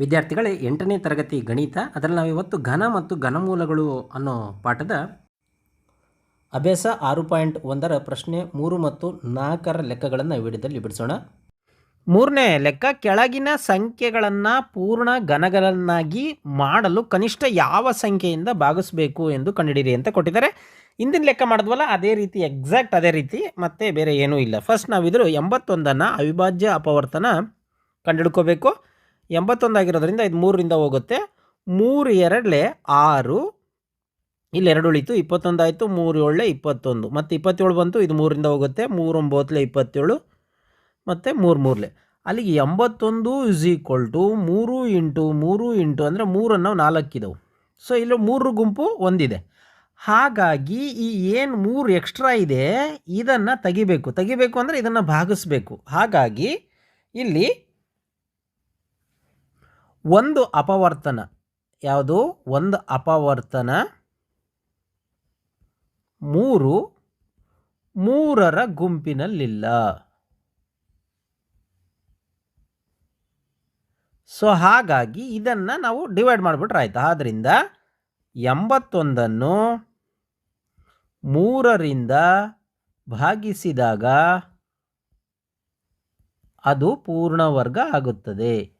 ವಿದ್ಯಾರ್ಥಿಗಳೇ ಎಂಟನೇ ತರಗತಿ ಗಣಿತ, ಅದರಲ್ಲಿ ನಾವು ಇವತ್ತು ಘನ ಮತ್ತು ಘನಮೂಲಗಳು ಅನ್ನೋ ಪಾಠದ ಅಭ್ಯಾಸ ಆರು ಪಾಯಿಂಟ್ ಒಂದರ ಪ್ರಶ್ನೆ ಮೂರು ಮತ್ತು ನಾಲ್ಕರ ಲೆಕ್ಕಗಳನ್ನು ವಿಡಿಯೋದಲ್ಲಿ ಬಿಡಿಸೋಣ. ಮೂರನೇ ಲೆಕ್ಕ, ಕೆಳಗಿನ ಸಂಖ್ಯೆಗಳನ್ನು ಪೂರ್ಣ ಘನಗಳನ್ನಾಗಿ ಮಾಡಲು ಕನಿಷ್ಠ ಯಾವ ಸಂಖ್ಯೆಯಿಂದ ಭಾಗಿಸಬೇಕು ಎಂದು ಕಂಡುಹಿಡಿಯಿರಿ ಅಂತ ಕೊಟ್ಟಿದ್ದಾರೆ. ಹಿಂದಿನ ಲೆಕ್ಕ ಮಾಡಿದ್ವಲ್ಲ, ಅದೇ ರೀತಿ ಎಕ್ಸಾಕ್ಟ್ ಅದೇ ರೀತಿ, ಮತ್ತೆ ಬೇರೆ ಏನೂ ಇಲ್ಲ. ಫಸ್ಟ್ ನಾವಿದ್ರು ಎಂಬತ್ತೊಂದನ್ನು ಅವಿಭಾಜ್ಯ ಅಪವರ್ತನ ಕಂಡುಹಿಡ್ಕೋಬೇಕು. ಎಂಬತ್ತೊಂದಾಗಿರೋದ್ರಿಂದ ಇದು ಮೂರರಿಂದ ಹೋಗುತ್ತೆ. ಮೂರು ಎರಡಲೆ ಆರು. ಇಲ್ಲಿ ಎರಡು ಉಳಿತು, ಇಪ್ಪತ್ತೊಂದು ಆಯಿತು, ಮೂರು ಏಳಲೆ ಇಪ್ಪತ್ತೊಂದು. ಮತ್ತು ಇಪ್ಪತ್ತೇಳು ಬಂತು, ಇದು ಮೂರಿಂದ ಹೋಗುತ್ತೆ. ಮೂರು ಒಂಬತ್ತಲೆ ಇಪ್ಪತ್ತೇಳು. ಮತ್ತು ಮೂರು ಮೂರಲೆ. ಅಲ್ಲಿಗೆ ಎಂಬತ್ತೊಂದು ಇಸ್ ಈಕ್ವಲ್ ಟು ಮೂರು ಇಂಟು ಮೂರು ಇಂಟು ಅಂದರೆ ಮೂರನ್ನು ನಾಲ್ಕಿದವು. ಸೊ ಇಲ್ಲಿ ಮೂರು ಗುಂಪು ಒಂದಿದೆ. ಹಾಗಾಗಿ ಈ ಏನು ಮೂರು ಎಕ್ಸ್ಟ್ರಾ ಇದೆ, ಇದನ್ನು ತೆಗಿಬೇಕು. ತೆಗಿಬೇಕು ಅಂದರೆ ಇದನ್ನು ಭಾಗಿಸ್ಬೇಕು. ಹಾಗಾಗಿ ಇಲ್ಲಿ ಒಂದು ಅಪವರ್ತನ. ಯಾವುದು? ಒಂದು ಅಪವರ್ತನ. ಮೂರು, ಮೂರರ ಗುಂಪಿನಲ್ಲಿಲ್ಲ. ಸೊ, ಹಾಗಾಗಿ ಇದನ್ನು ನಾವು ಡಿವೈಡ್ ಮಾಡಿಬಿಟ್ರೆ ಆಯಿತು? ಆದ್ದರಿಂದ ಎಂಬತ್ತೊಂದನ್ನು ಮೂರರಿಂದ ಭಾಗಿಸಿದಾಗ ಅದು ಪೂರ್ಣವರ್ಗ ಆಗುತ್ತದೆ.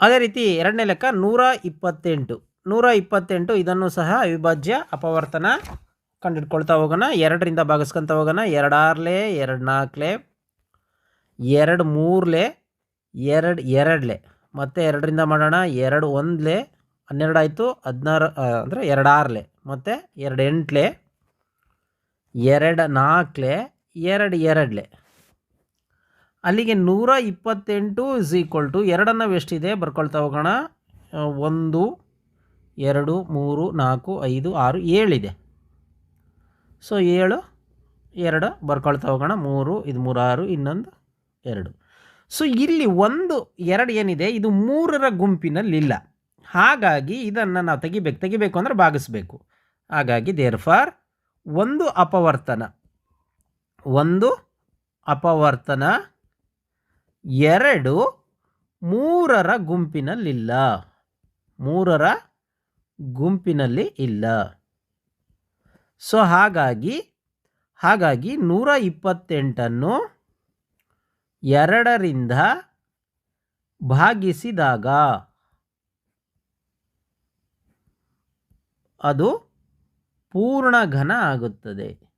ಅದೇ ರೀತಿ ಎರಡನೇ ಲೆಕ್ಕ ನೂರ ಇಪ್ಪತ್ತೆಂಟು. ನೂರ ಇಪ್ಪತ್ತೆಂಟು ಇದನ್ನು ಸಹ ಅವಿಭಾಜ್ಯ ಅಪವರ್ತನ ಕಂಡುಹಿಡ್ಕೊಳ್ತಾ ಹೋಗೋಣ. ಎರಡರಿಂದ ಭಾಗಿಸ್ಕೊತ ಹೋಗೋಣ. ಎರಡಾರ್ಲೆ ಎರಡು ನಾಲ್ಕಲೆ ಎರಡು ಮೂರಲೆ ಎರಡು ಎರಡಲೆ. ಮತ್ತು ಎರಡರಿಂದ ಮಾಡೋಣ. ಎರಡು ಒಂದ್ಲೆ, ಹನ್ನೆರಡು ಆಯಿತು. ಹದಿನಾರು ಅಂದರೆ ಎರಡಾರ್ಲೆ. ಮತ್ತು ಎರಡು ಎಂಟ್ಲೆ ಎರಡು ನಾಲ್ಕಲೆ ಎರಡು ಎರಡಲೆ. ಅಲ್ಲಿಗೆ ನೂರ ಇಪ್ಪತ್ತೆಂಟು ಇಸ್ ಈಕ್ವಲ್ ಟು ಎರಡನ್ನು ಎಷ್ಟಿದೆ? ಬರ್ಕೊಳ್ತಾ ಹೋಗೋಣ. ಒಂದು, ಎರಡು, ಮೂರು, ನಾಲ್ಕು, ಐದು, ಆರು, ಏಳಿದೆ. ಸೊ ಏಳು, ಎರಡು, ಬರ್ಕೊಳ್ತಾ ಹೋಗೋಣ. ಮೂರು, ಇದು ಮೂರು ಆರು ಇನ್ನೊಂದು, ಎರಡು. ಸೊ ಇಲ್ಲಿ ಒಂದು, ಎರಡು ಏನಿದೆ? ಇದು ಮೂರರ ಗುಂಪಿನಲ್ಲಿಲ್ಲ. ಹಾಗಾಗಿ ಇದನ್ನು ನಾವು ತೆಗಿಬೇಕು. ತೆಗಿಬೇಕು ಅಂದರೆ ಭಾಗಿಸ್ಬೇಕು. ಹಾಗಾಗಿ ದೇರ್ ಫಾರ್ ಒಂದು ಅಪವರ್ತನ. ಒಂದು ಅಪವರ್ತನ ಎರಡು ಮೂರರ ಗುಂಪಿನಲ್ಲಿಲ್ಲ. ಮೂರರ ಗುಂಪಿನಲ್ಲಿ ಇಲ್ಲ. ಸೊ ಹಾಗಾಗಿ ಹಾಗಾಗಿ ನೂರ ಇಪ್ಪತ್ತೆಂಟನ್ನು ಎರಡರಿಂದ ಭಾಗಿಸಿದಾಗ ಅದು ಪೂರ್ಣ ಘನ ಆಗುತ್ತದೆ.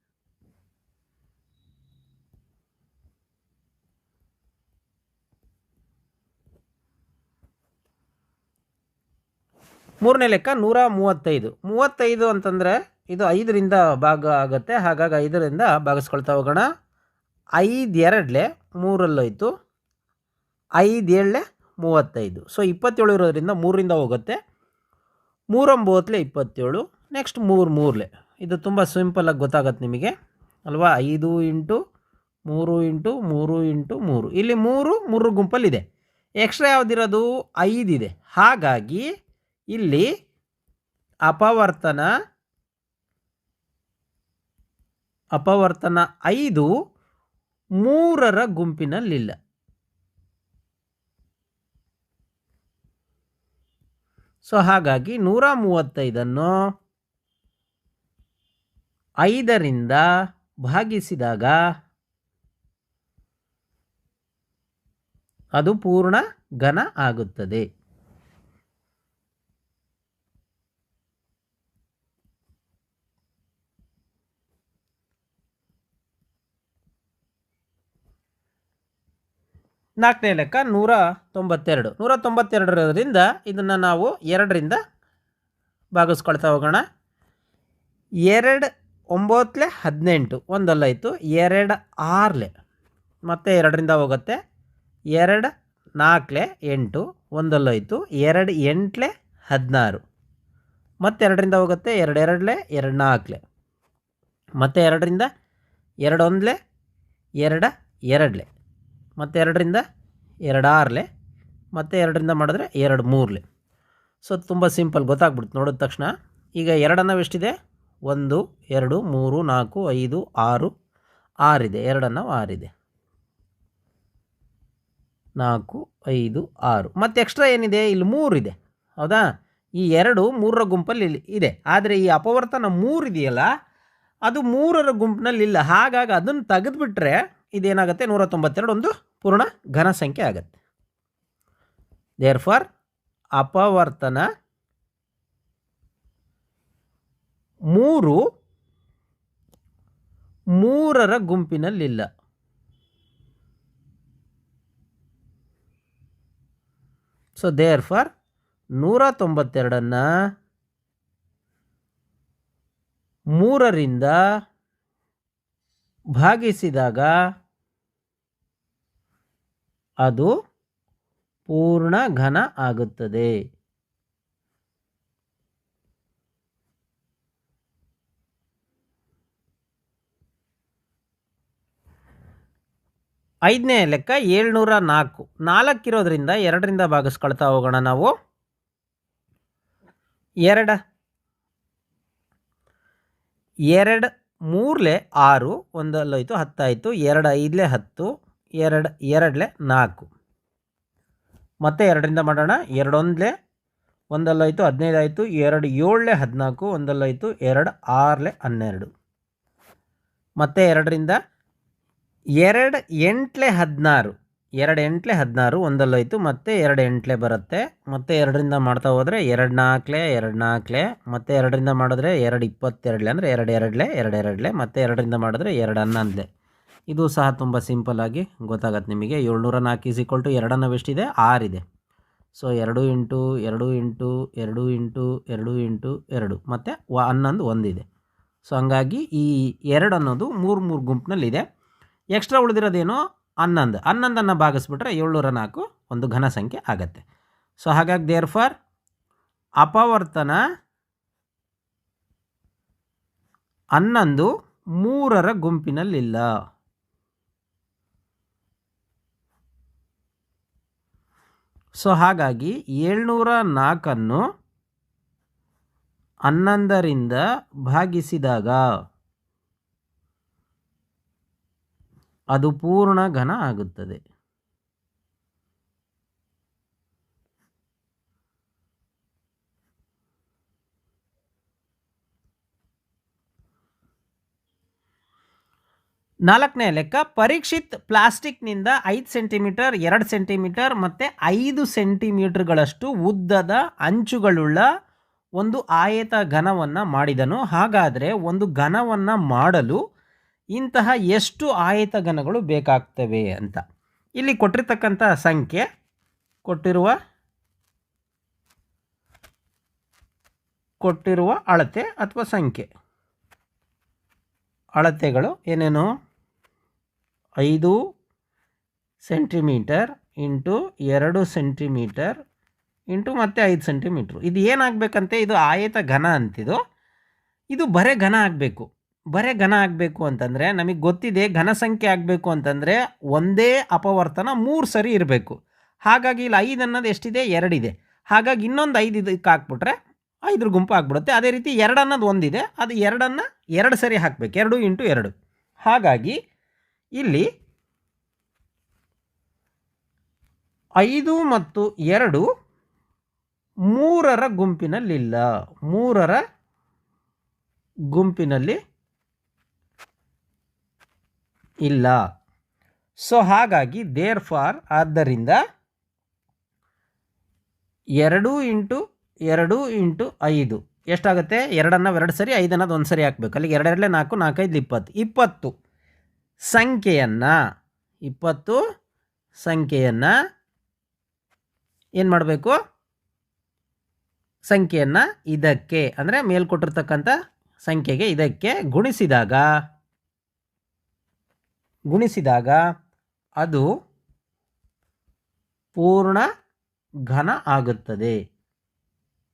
ಮೂರನೇ ಲೆಕ್ಕ ನೂರ ಮೂವತ್ತೈದು. ಮೂವತ್ತೈದು ಅಂತಂದರೆ ಇದು ಐದರಿಂದ ಭಾಗ ಆಗುತ್ತೆ. ಹಾಗಾಗಿ ಐದರಿಂದ ಭಾಗಿಸ್ಕೊಳ್ತಾ ಹೋಗೋಣ. ಐದು ಎರಡಲೆ ಮೂರಲ್ಲೋಯ್ತು. ಐದು ಏಳಲೆ ಮೂವತ್ತೈದು. ಸೊ ಇಪ್ಪತ್ತೇಳು ಇರೋದ್ರಿಂದ ಮೂರರಿಂದ ಹೋಗುತ್ತೆ. ಮೂರೊಂಬತ್ತಲೆ ಇಪ್ಪತ್ತೇಳು. ನೆಕ್ಸ್ಟ್ ಮೂರು ಮೂರಲೆ. ಇದು ತುಂಬ ಸಿಂಪಲಾಗಿ ಗೊತ್ತಾಗತ್ತೆ ನಿಮಗೆ. ಅಲ್ವಾ? ಐದು ಇಂಟು ಮೂರು ಇಂಟು ಮೂರು ಇಂಟು ಮೂರು. ಇಲ್ಲಿ ಮೂರು ಮೂರು ಗುಂಪಲ್ಲಿದೆ. ಎಕ್ಸ್ಟ್ರಾ ಯಾವುದಿರೋದು? ಐದಿದೆ. ಹಾಗಾಗಿ ಇಲ್ಲಿ ಅಪವರ್ತನ ಅಪವರ್ತನ ಐದು ಮೂರರ ಗುಂಪಿನಲ್ಲಿಲ್ಲ. ಸೊ ಹಾಗಾಗಿ ನೂರ ಮೂವತ್ತೈದನ್ನು ಐದರಿಂದ ಭಾಗಿಸಿದಾಗ ಅದು ಪೂರ್ಣ ಘನ ಆಗುತ್ತದೆ. ನಾಲ್ಕನೇ ಲೆಕ್ಕ ನೂರ ತೊಂಬತ್ತೆರಡು. ನೂರ ತೊಂಬತ್ತೆರಡರಿಂದ ಇದನ್ನು ನಾವು ಎರಡರಿಂದ ಭಾಗಿಸ್ಕೊಳ್ತಾ ಹೋಗೋಣ. ಎರಡು ಒಂಬತ್ತಲೆ ಹದಿನೆಂಟು. ಒಂದಲ್ಲಾಯಿತು ಎರಡು ಆರಲೆ. ಮತ್ತು ಎರಡರಿಂದ ಹೋಗುತ್ತೆ. ಎರಡು ನಾಲ್ಕಲೆ ಎಂಟು. ಒಂದಲ್ಲಾಯಿತು ಎರಡು ಎಂಟಲೆ ಹದಿನಾರು. ಮತ್ತು ಎರಡರಿಂದ ಹೋಗುತ್ತೆ. ಎರಡು ಎರಡಲೆ ಎರಡು ನಾಲ್ಕಲೆ ಮತ್ತು ಎರಡರಿಂದ ಎರಡೊಂದಲೆ ಎರಡು ಎರಡಲೆ. ಮತ್ತು ಎರಡರಿಂದ ಎರಡು ಆರ್ಲೆ ಮತ್ತು ಎರಡರಿಂದ ಮಾಡಿದ್ರೆ ಎರಡು ಮೂರಲೆ. ಸೊ ತುಂಬ ಸಿಂಪಲ್ ಗೊತ್ತಾಗ್ಬಿಡ್ತು ನೋಡಿದ ತಕ್ಷಣ. ಈಗ ಎರಡನ್ನು ಎಷ್ಟಿದೆ? ಒಂದು, ಎರಡು, ಮೂರು, ನಾಲ್ಕು, ಐದು, ಆರು, ಆರಿದೆ. ಎರಡನ್ನು ಆರಿದೆ. ನಾಲ್ಕು, ಐದು, ಆರು. ಮತ್ತು ಎಕ್ಸ್ಟ್ರಾ ಏನಿದೆ? ಇಲ್ಲಿ ಮೂರಿದೆ. ಹೌದಾ? ಈ ಎರಡು ಮೂರರ ಗುಂಪಲ್ಲಿ ಇಲ್ಲಿ ಇದೆ. ಆದರೆ ಈ ಅಪವರ್ತನ ಮೂರಿದೆಯಲ್ಲ, ಅದು ಮೂರರ ಗುಂಪಿನಲ್ಲಿ ಇಲ್ಲ ಹಾಗಾಗಿ ಅದನ್ನು ತೆಗೆದುಬಿಟ್ರೆ ಇದೇನಾಗುತ್ತೆ? ನೂರ ತೊಂಬತ್ತೆರಡು ಒಂದು ಪೂರ್ಣ ಘನ ಸಂಖ್ಯೆ ಆಗುತ್ತೆ. ದೇರ್ ಫಾರ್ ಅಪವರ್ತನ ಮೂರು, ಮೂರರ ಗುಂಪಿನಲ್ಲಿಲ್ಲ. ಸೊ ದೇರ್ ಫಾರ್ ನೂರ ತೊಂಬತ್ತೆರಡನ್ನು ಮೂರರಿಂದ ಭಾಗಿಸಿದಾಗ ಅದು ಪೂರ್ಣ ಘನ ಆಗುತ್ತದೆ. ಐದನೇ ಲೆಕ್ಕ ಏಳ್ನೂರ ನಾಲ್ಕು. ನಾಲ್ಕಿರೋದ್ರಿಂದ ಎರಡರಿಂದ ಭಾಗಿಸ್ಕೊಳ್ತಾ ಹೋಗೋಣ ನಾವು. ಎರಡ. ಎರಡು ಮೂರಲೆ ಆರು, ಒಂದಲ್ಲೋಯ್ತು ಹತ್ತಾಯಿತು, ಎರಡು ಐದಲೇ ಹತ್ತು ಎರಡು, ಎರಡಲೆ ನಾಲ್ಕು. ಮತ್ತೆ ಎರಡರಿಂದ ಮಾಡೋಣ, ಎರಡೊಂದಲೇ ಒಂದಲ್ಲೋಯ್ತು, ಹದಿನೈದಾಯಿತು, ಎರಡು ಏಳಲೆ ಹದಿನಾಲ್ಕು, ಒಂದಲ್ಲೋಯ್ತು, ಎರಡು ಆರಲೆ ಹನ್ನೆರಡು. ಮತ್ತು ಎರಡರಿಂದ ಎರಡು ಎಂಟ್ಲೆ ಹದಿನಾರು, ಎರಡು ಎಂಟ್ಲೆ ಹದಿನಾರು, ಒಂದಲ್ಲೋಯ್ತು, ಮತ್ತು ಎರಡು ಎಂಟ್ಲೆ ಬರುತ್ತೆ. ಮತ್ತು ಎರಡರಿಂದ ಮಾಡ್ತಾ ಹೋದರೆ ಎರಡು ನಾಲ್ಕಲೆ ಎರಡು ನಾಲ್ಕಲೆ, ಮತ್ತು ಎರಡರಿಂದ ಮಾಡಿದ್ರೆ ಎರಡು ಇಪ್ಪತ್ತೆರಡಲೆ, ಅಂದರೆ ಎರಡು ಎರಡಲೆ ಎರಡು ಎರಡಲೆ, ಮತ್ತು ಎರಡರಿಂದ ಮಾಡಿದ್ರೆ ಎರಡು ಹನ್ನೊಂದಲೆ. ಇದು ಸಹ ತುಂಬ ಸಿಂಪಲ್ಲಾಗಿ ಗೊತ್ತಾಗತ್ತೆ ನಿಮಗೆ. ಏಳ್ನೂರ ನಾಲ್ಕು ಈಸ್ ಈಕ್ವಲ್ ಟು ಎರಡನ್ನು ಎಷ್ಟಿದೆ? ಆರಿದೆ ಸೊ ಎರಡು ಇಂಟು ಎರಡು ಇಂಟು ಎರಡು ಇಂಟು ಎರಡು ಇಂಟು, ಎರಡು. ಮತ್ತು ವ, ಹನ್ನೊಂದು ಒಂದಿದೆ. ಸೊ ಹಂಗಾಗಿ ಈ ಎರಡು ಅನ್ನೋದು ಮೂರು ಮೂರು ಗುಂಪಿನಲ್ಲಿದೆ. ಎಕ್ಸ್ಟ್ರಾ ಉಳಿದಿರೋದೇನು? ಹನ್ನೊಂದು. ಹನ್ನೊಂದನ್ನು ಭಾಗಿಸ್ಬಿಟ್ರೆ ಏಳ್ನೂರ ನಾಲ್ಕು ಒಂದು ಘನ ಸಂಖ್ಯೆ ಆಗತ್ತೆ. ಸೊ ಹಾಗಾಗಿ ದೇರ್ ಫಾರ್ ಅಪವರ್ತನ ಹನ್ನೊಂದು ಮೂರರ ಗುಂಪಿನಲ್ಲಿಲ್ಲ. ಸೊ ಹಾಗಾಗಿ ಏಳ್ನೂರ ನಾಲ್ಕನ್ನು ಹನ್ನೊಂದರಿಂದ ಭಾಗಿಸಿದಾಗ ಅದು ಪೂರ್ಣ ಘನ ಆಗುತ್ತದೆ. ನಾಲ್ಕನೇ ಲೆಕ್ಕ, ಪರೀಕ್ಷಿತ್ ಪ್ಲಾಸ್ಟಿಕ್ನಿಂದ ಐದು ಸೆಂಟಿಮೀಟರ್, ಎರಡು ಸೆಂಟಿಮೀಟರ್ ಮತ್ತು ಐದು ಸೆಂಟಿಮೀಟರ್ಗಳಷ್ಟು ಉದ್ದದ ಅಂಚುಗಳುಳ್ಳ ಒಂದು ಆಯತ ಘನವನ್ನು ಮಾಡಿದನು. ಹಾಗಾದರೆ ಒಂದು ಘನವನ್ನು ಮಾಡಲು ಇಂತಹ ಎಷ್ಟು ಆಯತ ಘನಗಳು ಬೇಕಾಗ್ತವೆ ಅಂತ. ಇಲ್ಲಿ ಕೊಟ್ಟಿರ್ತಕ್ಕಂಥ ಸಂಖ್ಯೆ ಕೊಟ್ಟಿರುವ ಕೊಟ್ಟಿರುವ ಅಳತೆ ಅಥವಾ ಸಂಖ್ಯೆ. ಅಳತೆಗಳು ಏನೇನು? ಐದು ಸೆಂಟಿಮೀಟರ್ ಇಂಟು ಎರಡು ಸೆಂಟಿಮೀಟರ್ ಇಂಟು ಮತ್ತೆ ಐದು ಸೆಂಟಿಮೀಟ್ರು. ಇದು ಏನಾಗಬೇಕಂತೆ? ಇದು ಆಯತ ಘನ ಅಂತಿದು. ಇದು ಬರೇ ಘನ ಆಗಬೇಕು. ಬರೇ ಘನ ಆಗಬೇಕು ಅಂತಂದರೆ ನಮಗೆ ಗೊತ್ತಿದೆ ಘನ ಸಂಖ್ಯೆ ಆಗಬೇಕು ಅಂತಂದರೆ ಒಂದೇ ಅಪವರ್ತನ ಮೂರು ಸರಿ ಇರಬೇಕು. ಹಾಗಾಗಿ ಇಲ್ಲಿ ಐದು ಅನ್ನೋದು ಎಷ್ಟಿದೆ? ಎರಡಿದೆ. ಹಾಗಾಗಿ ಇನ್ನೊಂದು ಐದು ಇದಕ್ಕೆ ಹಾಕ್ಬಿಟ್ರೆ ಐದ್ರ ಗುಂಪು ಆಗ್ಬಿಡುತ್ತೆ. ಅದೇ ರೀತಿ ಎರಡು ಅನ್ನೋದು ಒಂದಿದೆ. ಅದು ಎರಡನ್ನು ಎರಡು ಸರಿ ಹಾಕಬೇಕು. ಎರಡು ಇಂಟು ಎರಡು. ಹಾಗಾಗಿ ಇಲ್ಲಿ ಐದು ಮತ್ತು ಎರಡು ಮೂರರ ಗುಂಪಿನಲ್ಲಿಲ್ಲ. ಮೂರರ ಗುಂಪಿನಲ್ಲಿ ಇಲ್ಲ. ಸೊ ಹಾಗಾಗಿ ದೇರ್ ಫಾರ್ ಆದ್ದರಿಂದ ಎರಡು ಇಂಟು ಎರಡು ಇಂಟು ಐದು. ಎಷ್ಟಾಗುತ್ತೆ? ಎರಡನ್ನು, ಎರಡು ಸರಿ, ಐದನ್ನದು ಒಂದು ಸರಿ ಹಾಕಬೇಕು. ಅಲ್ಲಿಗೆ ಎರಡೆರಡಲೇ ನಾಲ್ಕು, ನಾಲ್ಕೈದು, ಇಪ್ಪತ್ತು. ಇಪ್ಪತ್ತು. ಸಂಖ್ಯೆಯನ್ನು, ಇಪ್ಪತ್ತು ಸಂಖ್ಯೆಯನ್ನು ಏನು ಮಾಡಬೇಕು? ಸಂಖ್ಯೆಯನ್ನು ಇದಕ್ಕೆ, ಅಂದರೆ ಮೇಲ್ಕೊಟ್ಟಿರ್ತಕ್ಕಂಥ ಸಂಖ್ಯೆಗೆ ಇದಕ್ಕೆ ಗುಣಿಸಿದಾಗ ಗುಣಿಸಿದಾಗ ಅದು ಪೂರ್ಣ ಘನ ಆಗುತ್ತದೆ.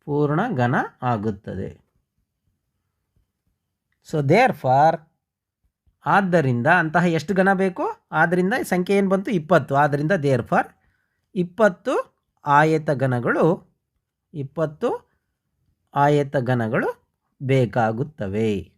ಪೂರ್ಣ ಘನ ಆಗುತ್ತದೆ. ಸೊ ದೇರ್ ಫಾರ್ ಆದ್ದರಿಂದ ಅಂತಹ ಎಷ್ಟು ಘನ ಬೇಕು? ಆದ್ದರಿಂದ ಸಂಖ್ಯೆ ಏನು ಬಂತು? ಇಪ್ಪತ್ತು. ಆದ್ದರಿಂದ ದೇರ್ ಫಾರ್ ಇಪ್ಪತ್ತು ಆಯತ ಘನಗಳು, ಇಪ್ಪತ್ತು ಆಯತ ಘನಗಳು ಬೇಕಾಗುತ್ತವೆ.